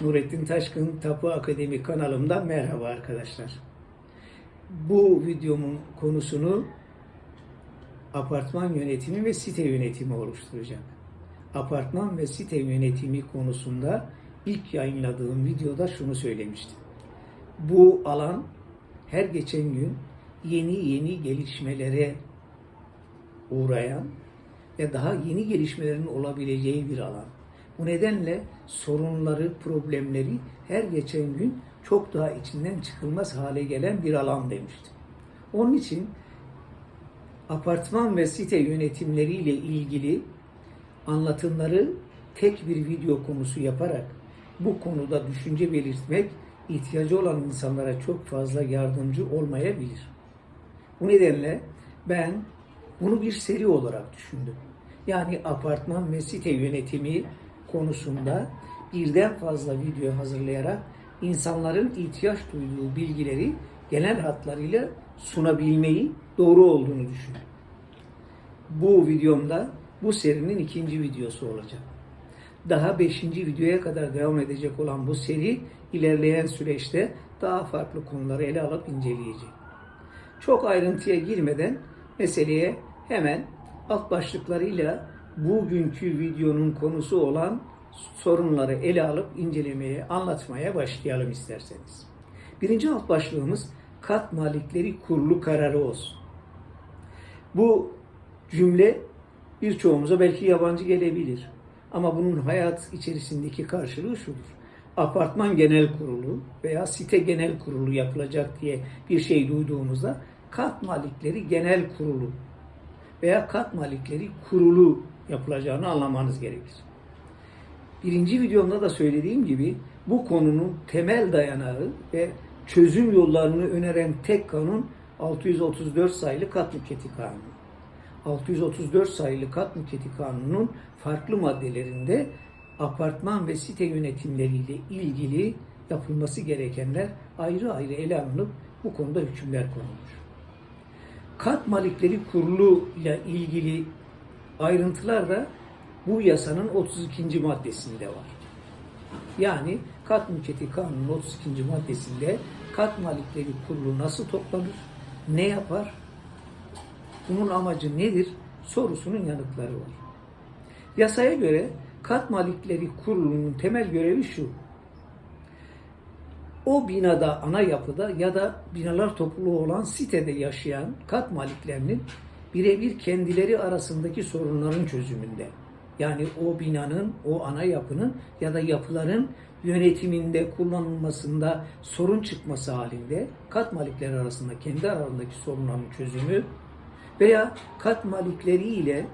Nurettin Taşkın Tapu Akademi kanalımda merhaba arkadaşlar. Bu videomun konusunu apartman yönetimi ve site yönetimi oluşturacak. Apartman ve site yönetimi konusunda ilk yayınladığım videoda şunu söylemiştim. Bu alan her geçen gün yeni yeni gelişmelere uğrayan ve daha yeni gelişmelerin olabileceği bir alan. Bu nedenle sorunları, problemleri her geçen gün çok daha içinden çıkılmaz hale gelen bir alan demiştim. Onun için apartman ve site yönetimleriyle ilgili anlatımları tek bir video konusu yaparak bu konuda düşünce belirtmek ihtiyacı olan insanlara çok fazla yardımcı olmayabilir. Bu nedenle ben bunu bir seri olarak düşündüm. Yani apartman ve site yönetimi konusunda birden fazla video hazırlayarak insanların ihtiyaç duyduğu bilgileri genel hatlarıyla sunabilmeyi doğru olduğunu düşünüyorum. Bu videomda bu serinin ikinci videosu olacak. Daha beşinci videoya kadar devam edecek olan bu seri ilerleyen süreçte daha farklı konuları ele alıp inceleyecek. Çok ayrıntıya girmeden meseleye hemen alt başlıklarıyla bugünkü videonun konusu olan sorunları ele alıp incelemeye, anlatmaya başlayalım isterseniz. Birinci alt başlığımız kat malikleri kurulu kararı olsun. Bu cümle birçoğumuza belki yabancı gelebilir. Ama bunun hayat içerisindeki karşılığı şudur. Apartman genel kurulu veya site genel kurulu yapılacak diye bir şey duyduğumuzda kat malikleri genel kurulu veya kat malikleri kurulu yapılacağını anlamanız gerekir. Birinci videomda da söylediğim gibi bu konunun temel dayanağı ve çözüm yollarını öneren tek kanun 634 sayılı kat mülkiyeti kanunu. 634 sayılı kat mülkiyeti kanunun farklı maddelerinde apartman ve site yönetimleriyle ilgili yapılması gerekenler ayrı ayrı ele alınıp bu konuda hükümler konulmuş. Kat malikleri kurulu ile ilgili ayrıntılar da bu yasanın 32. maddesinde var. Yani kat mülkiyeti kanunun 32. maddesinde kat malikleri kurulu nasıl toplanır, ne yapar, bunun amacı nedir sorusunun yanıtları var. Yasaya göre kat malikleri kurulunun temel görevi şu. O binada, ana yapıda ya da binalar topluluğu olan sitede yaşayan kat maliklerinin birebir kendileri arasındaki sorunların çözümünde. Yani o binanın, o ana yapının ya da yapıların yönetiminde, kullanılmasında sorun çıkması halinde kat malikleri arasında kendi aralarındaki sorunların çözümü veya kat malikleri ile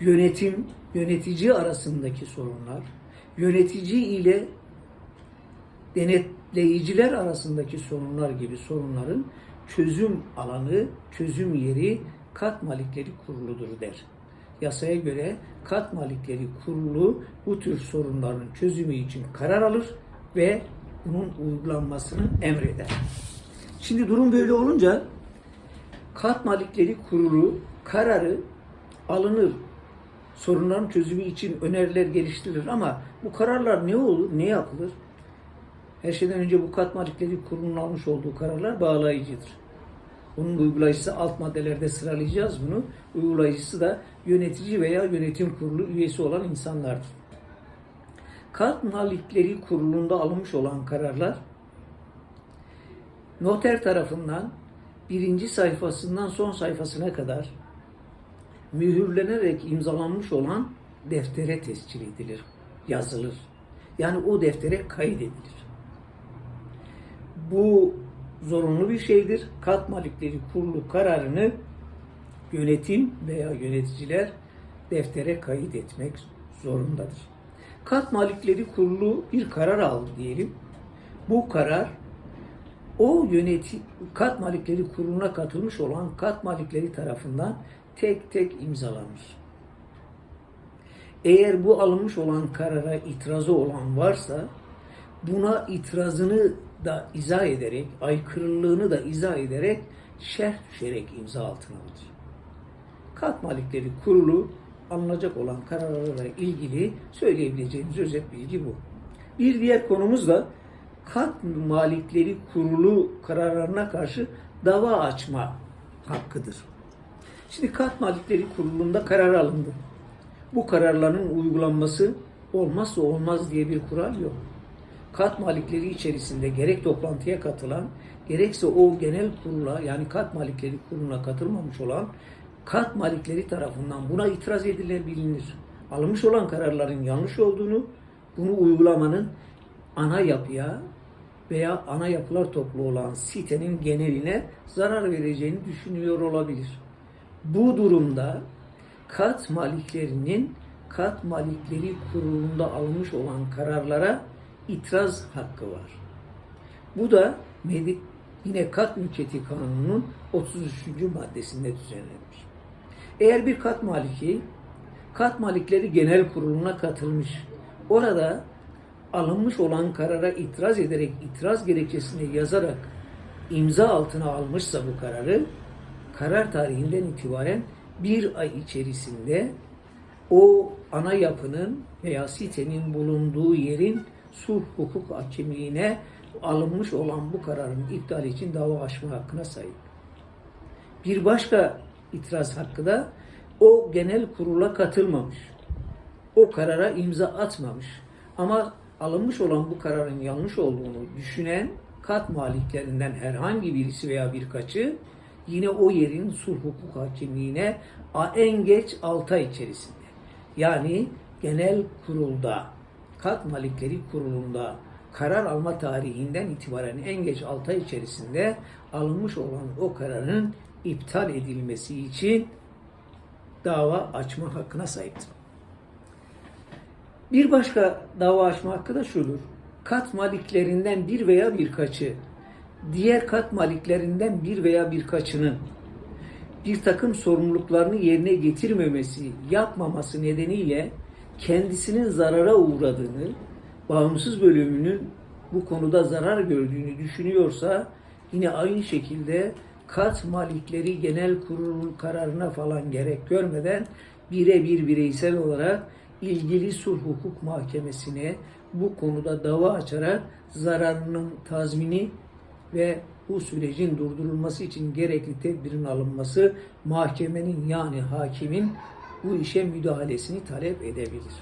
yönetim, yönetici arasındaki sorunlar, yönetici ile denetleyiciler arasındaki sorunlar gibi sorunların çözüm alanı, çözüm yeri kat malikleri kuruludur der. Yasaya göre kat malikleri kurulu bu tür sorunların çözümü için karar alır ve bunun uygulanmasını emreder. Şimdi durum böyle olunca kat malikleri kurulu kararı alınır. Sorunların çözümü için öneriler geliştirilir ama bu kararlar ne olur, ne yapılır? Her şeyden önce bu kat malikleri kurulunun almış olduğu kararlar bağlayıcıdır. Bunun uygulayıcısı alt maddelerde sıralayacağız bunu. Uygulayıcısı da yönetici veya yönetim kurulu üyesi olan insanlardır. Kat malikleri kurulunda alınmış olan kararlar noter tarafından birinci sayfasından son sayfasına kadar mühürlenerek imzalanmış olan deftere tescil edilir, yazılır. Yani o deftere kaydedilir. Bu zorunlu bir şeydir. Kat malikleri kurulu kararını yönetim veya yöneticiler deftere kayıt etmek zorundadır. Kat malikleri kurulu bir karar aldı diyelim. Bu karar o yönetim kat malikleri kuruluna katılmış olan kat malikleri tarafından tek tek imzalanır. Eğer bu alınmış olan karara itirazı olan varsa buna itirazını da izah ederek, aykırılığını da izah ederek şerh düşerek imza altına alır. Kat malikleri kurulu alınacak olan kararlarla ilgili söyleyebileceğimiz özet bilgi bu. Bir diğer konumuz da kat malikleri kurulu kararlarına karşı dava açma hakkıdır. Şimdi kat malikleri kurulunda karar alındı. Bu kararların uygulanması olmazsa olmaz diye bir kural yok. Kat malikleri içerisinde gerek toplantıya katılan, gerekse o genel kurula yani kat malikleri kuruluna katılmamış olan kat malikleri tarafından buna itiraz edilebilir. Alınmış olan kararların yanlış olduğunu, bunu uygulamanın ana yapıya veya ana yapılar toplu olan sitenin geneline zarar vereceğini düşünüyor olabilir. Bu durumda kat maliklerinin kat malikleri kurulunda alınmış olan kararlara itiraz hakkı var. Bu da Medi- yine kat mülkiyeti kanununun 33. maddesinde düzenlenmiş. Eğer bir kat maliki kat malikleri genel kuruluna katılmış, orada alınmış olan karara itiraz ederek itiraz gerekçesini yazarak imza altına almışsa bu kararı karar tarihinden itibaren bir ay içerisinde o ana yapının veya sitenin bulunduğu yerin sulh hukuk hakimliğine alınmış olan bu kararın iptali için dava açma hakkına sahip. Bir başka itiraz hakkı da o genel kurula katılmamış. O karara imza atmamış. Ama alınmış olan bu kararın yanlış olduğunu düşünen kat maliklerinden herhangi birisi veya birkaçı yine o yerin sulh hukuk hakimliğine en geç 6 ay içerisinde yani genel kurulda kat malikleri kurulunda karar alma tarihinden itibaren en geç 6 ay içerisinde alınmış olan o kararın iptal edilmesi için dava açma hakkına sahiptir. Bir başka dava açma hakkı da şudur. Kat maliklerinden bir veya birkaçı, diğer kat maliklerinden bir veya birkaçının bir takım sorumluluklarını yerine getirmemesi, yapmaması nedeniyle kendisinin zarara uğradığını, bağımsız bölümünün bu konuda zarar gördüğünü düşünüyorsa yine aynı şekilde kat malikleri genel kurulun kararına falan gerek görmeden birebir bireysel olarak ilgili sulh hukuk mahkemesine bu konuda dava açarak zararının tazmini ve bu sürecin durdurulması için gerekli tedbirin alınması mahkemenin yani hakimin bu işe müdahalesini talep edebilir.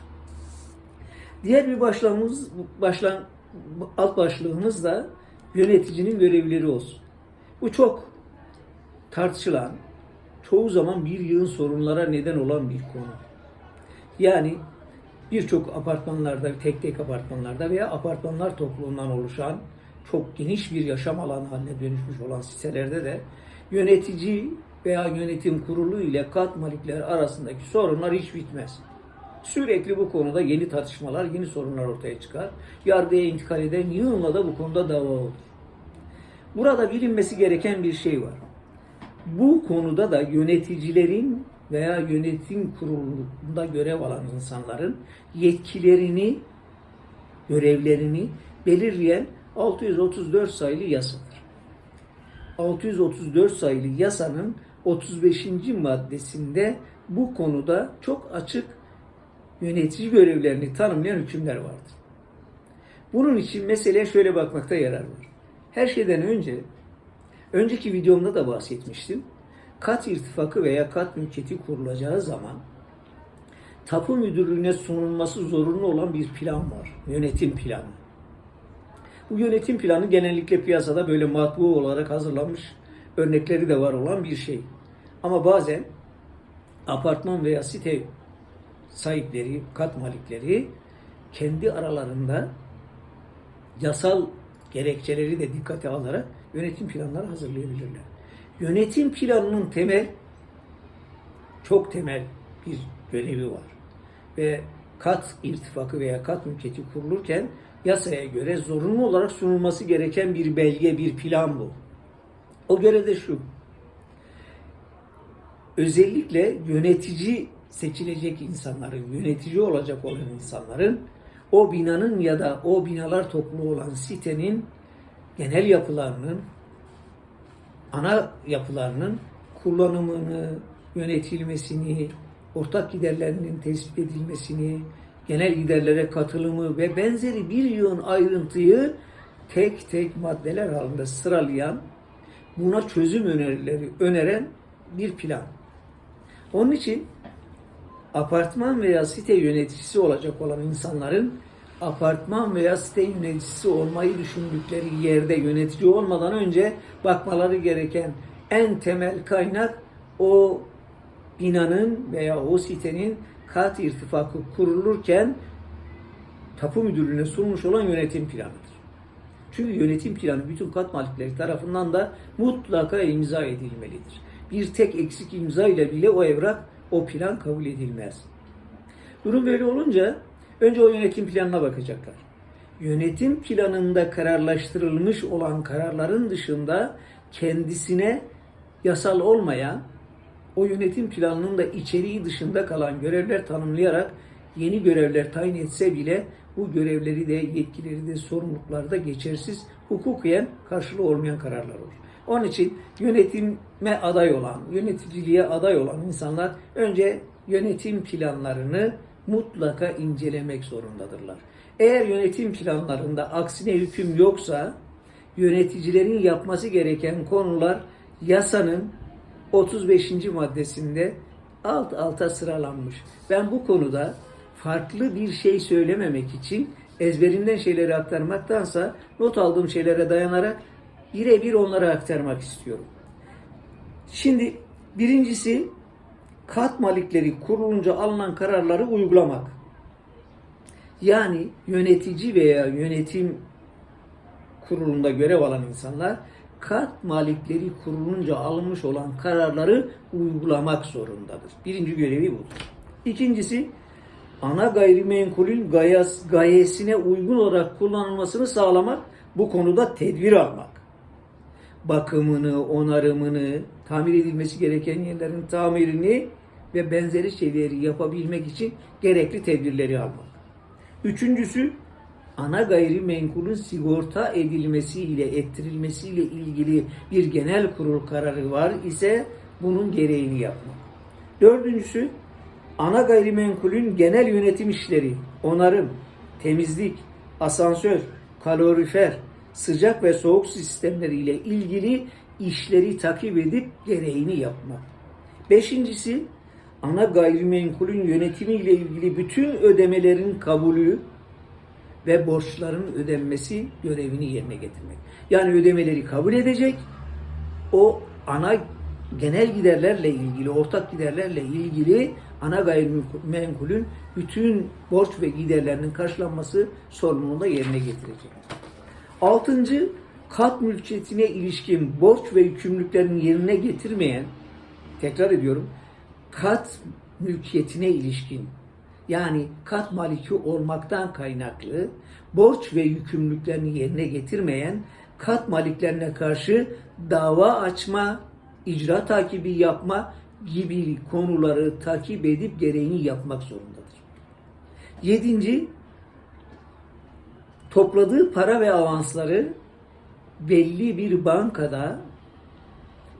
Diğer bir başlığımız, başlan, alt başlığımız da yöneticinin görevleri olsun. Bu çok tartışılan, çoğu zaman bir yığın sorunlara neden olan bir konu. Yani birçok apartmanlarda, tek tek apartmanlarda veya apartmanlar topluluğundan oluşan çok geniş bir yaşam alanı haline dönüşmüş olan sitelerde de yönetici veya yönetim kurulu ile kat malikler arasındaki sorunlar hiç bitmez. Sürekli bu konuda yeni tartışmalar, yeni sorunlar ortaya çıkar. Yargıya intikal eden yığınla da bu konuda dava olur. Burada bilinmesi gereken bir şey var. Bu konuda da yöneticilerin veya yönetim kurulunda görev alan insanların yetkilerini, görevlerini belirleyen 634 sayılı yasadır. 634 sayılı yasanın 35. maddesinde bu konuda çok açık yönetici görevlerini tanımlayan hükümler vardır. Bunun için meseleye şöyle bakmakta yarar var. Her şeyden önce, önceki videomda da bahsetmiştim. Kat irtifakı veya kat mülkiyeti kurulacağı zaman tapu müdürlüğüne sunulması zorunlu olan bir plan var. Yönetim planı. Bu yönetim planı genellikle piyasada böyle matbu olarak hazırlanmış örnekleri de var olan bir şey. Ama bazen apartman veya site sahipleri, kat malikleri kendi aralarında yasal gerekçeleri de dikkate alarak yönetim planları hazırlayabilirler. Yönetim planının temel, çok temel bir görevi var. Ve kat irtifakı veya kat mülkiyeti kurulurken yasaya göre zorunlu olarak sunulması gereken bir belge, bir plan bu. O göre de şu. Özellikle yönetici seçilecek insanların, yönetici olacak olan insanların o binanın ya da o binalar toplu olan sitenin genel yapılarının, ana yapılarının kullanımını, yönetilmesini, ortak giderlerinin tespit edilmesini, genel giderlere katılımı ve benzeri bir yığın ayrıntıyı tek tek maddeler halinde sıralayan, buna çözüm önerileri öneren bir plan. Onun için apartman veya site yöneticisi olacak olan insanların apartman veya site yöneticisi olmayı düşündükleri yerde yönetici olmadan önce bakmaları gereken en temel kaynak o binanın veya o sitenin kat irtifakı kurulurken tapu müdürlüğüne sunmuş olan yönetim planıdır. Çünkü yönetim planı bütün kat malikleri tarafından da mutlaka imza edilmelidir. Bir tek eksik imza ile bile o evrak, o plan kabul edilmez. Durum böyle olunca önce o yönetim planına bakacaklar. Yönetim planında kararlaştırılmış olan kararların dışında kendisine yasal olmayan o yönetim planının da içeriği dışında kalan görevler tanımlayarak yeni görevler tayin etse bile bu görevleri de yetkileri de sorumlulukları da geçersiz hukuken karşılığı olmayan kararlar olur. Onun için yönetime aday olan, yöneticiliğe aday olan insanlar önce yönetim planlarını mutlaka incelemek zorundadırlar. Eğer yönetim planlarında aksine hüküm yoksa yöneticilerin yapması gereken konular yasanın 35. maddesinde alt alta sıralanmış. Ben bu konuda farklı bir şey söylememek için ezberimden şeyleri aktarmaktansa not aldığım şeylere dayanarak birebir onlara aktarmak istiyorum. Şimdi birincisi kat malikleri kurulunca alınan kararları uygulamak. Yani yönetici veya yönetim kurulunda görev alan insanlar kat malikleri kurulunca alınmış olan kararları uygulamak zorundadır. Birinci görevi budur. İkincisi ana gayrimenkulün gayas, gayesine uygun olarak kullanılmasını sağlamak, bu konuda tedbir almak. Bakımını, onarımını, tamir edilmesi gereken yerlerin tamirini ve benzeri şeyleri yapabilmek için gerekli tedbirleri almak. Üçüncüsü, ana gayrimenkulün sigorta edilmesiyle, ettirilmesiyle ilgili bir genel kurul kararı var ise bunun gereğini yapmak. Dördüncüsü, ana gayrimenkulün genel yönetim işleri, onarım, temizlik, asansör, kalorifer, sıcak ve soğuk sistemleriyle ilgili işleri takip edip gereğini yapmak. Beşincisi, ana gayrimenkulün yönetimiyle ilgili bütün ödemelerin kabulü ve borçların ödenmesi görevini yerine getirmek. Yani ödemeleri kabul edecek, o ana genel giderlerle ilgili, ortak giderlerle ilgili ana gayrimenkulün bütün borç ve giderlerinin karşılanması sorumluluğunu da yerine getirecek. Altıncı, kat mülkiyetine ilişkin borç ve yükümlülüklerini yerine getirmeyen, tekrar ediyorum, kat mülkiyetine ilişkin yani kat maliki olmaktan kaynaklı borç ve yükümlülüklerini yerine getirmeyen kat maliklerine karşı dava açma, icra takibi yapma gibi konuları takip edip gereğini yapmak zorundadır. Yedinci, topladığı para ve avansları belli bir bankada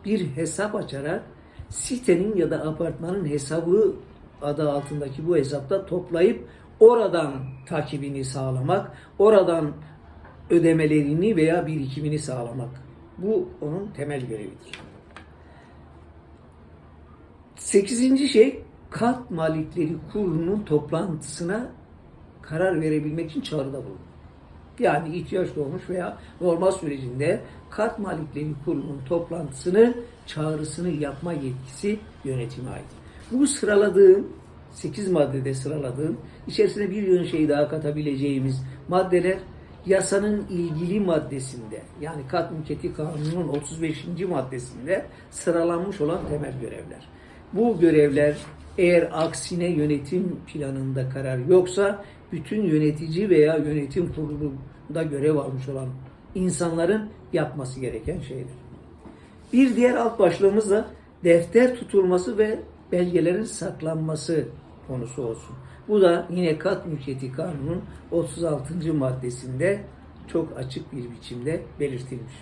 bir hesap açarak sitenin ya da apartmanın hesabı adı altındaki bu hesapta toplayıp oradan takibini sağlamak, oradan ödemelerini veya birikimini sağlamak. Bu onun temel görevidir. Sekizinci şey kat malikleri kurulunun toplantısına karar verebilmek için çağrıda bulunur. Yani ihtiyaç doğmuş veya normal sürecinde kat malikleri kurulunun toplantısını, çağrısını yapma yetkisi yönetime ait. Bu sıraladığım 8 maddede sıraladığım içerisine bir yön şey daha katabileceğimiz maddeler yasanın ilgili maddesinde yani kat mülkiyeti kanununun 35. maddesinde sıralanmış olan temel görevler. Bu görevler eğer aksine yönetim planında karar yoksa bütün yönetici veya yönetim kurulunda görev almış olan insanların yapması gereken şeyler. Bir diğer alt başlığımız da defter tutulması ve belgelerin saklanması konusu olsun. Bu da yine kat mülkiyeti kanunun 36. maddesinde çok açık bir biçimde belirtilmiş.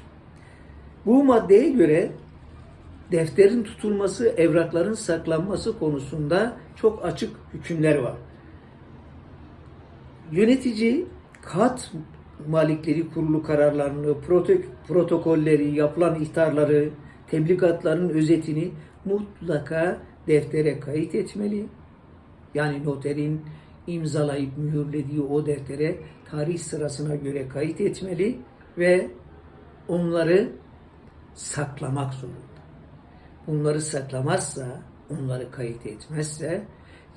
Bu maddeye göre defterin tutulması, evrakların saklanması konusunda çok açık hükümler var. Yönetici kat malikleri kurulu kararlarını, proto- protokolleri, yapılan ihtarları, tebligatların özetini mutlaka deftere kayıt etmeli. Yani noterin imzalayıp mühürlediği o deftere tarih sırasına göre kayıt etmeli ve onları saklamak zorunda. Bunları saklamazsa, onları kayıt etmezse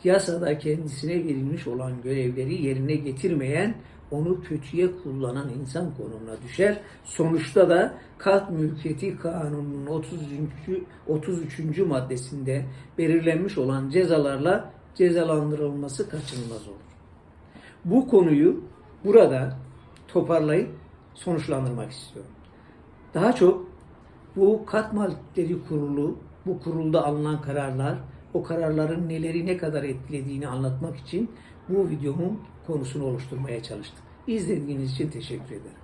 yasada kendisine verilmiş olan görevleri yerine getirmeyen, onu kötüye kullanan insan konumuna düşer. Sonuçta da Kat Mülkiyeti Kanunu'nun 33. 33. maddesinde belirlenmiş olan cezalarla cezalandırılması kaçınılmaz olur. Bu konuyu burada toparlayıp sonuçlandırmak istiyorum. Daha çok bu kat malikleri kurulu, bu kurulda alınan kararlar, o kararların neleri ne kadar etkilediğini anlatmak için bu videomun konusunu oluşturmaya çalıştım. İzlediğiniz için teşekkür ederim.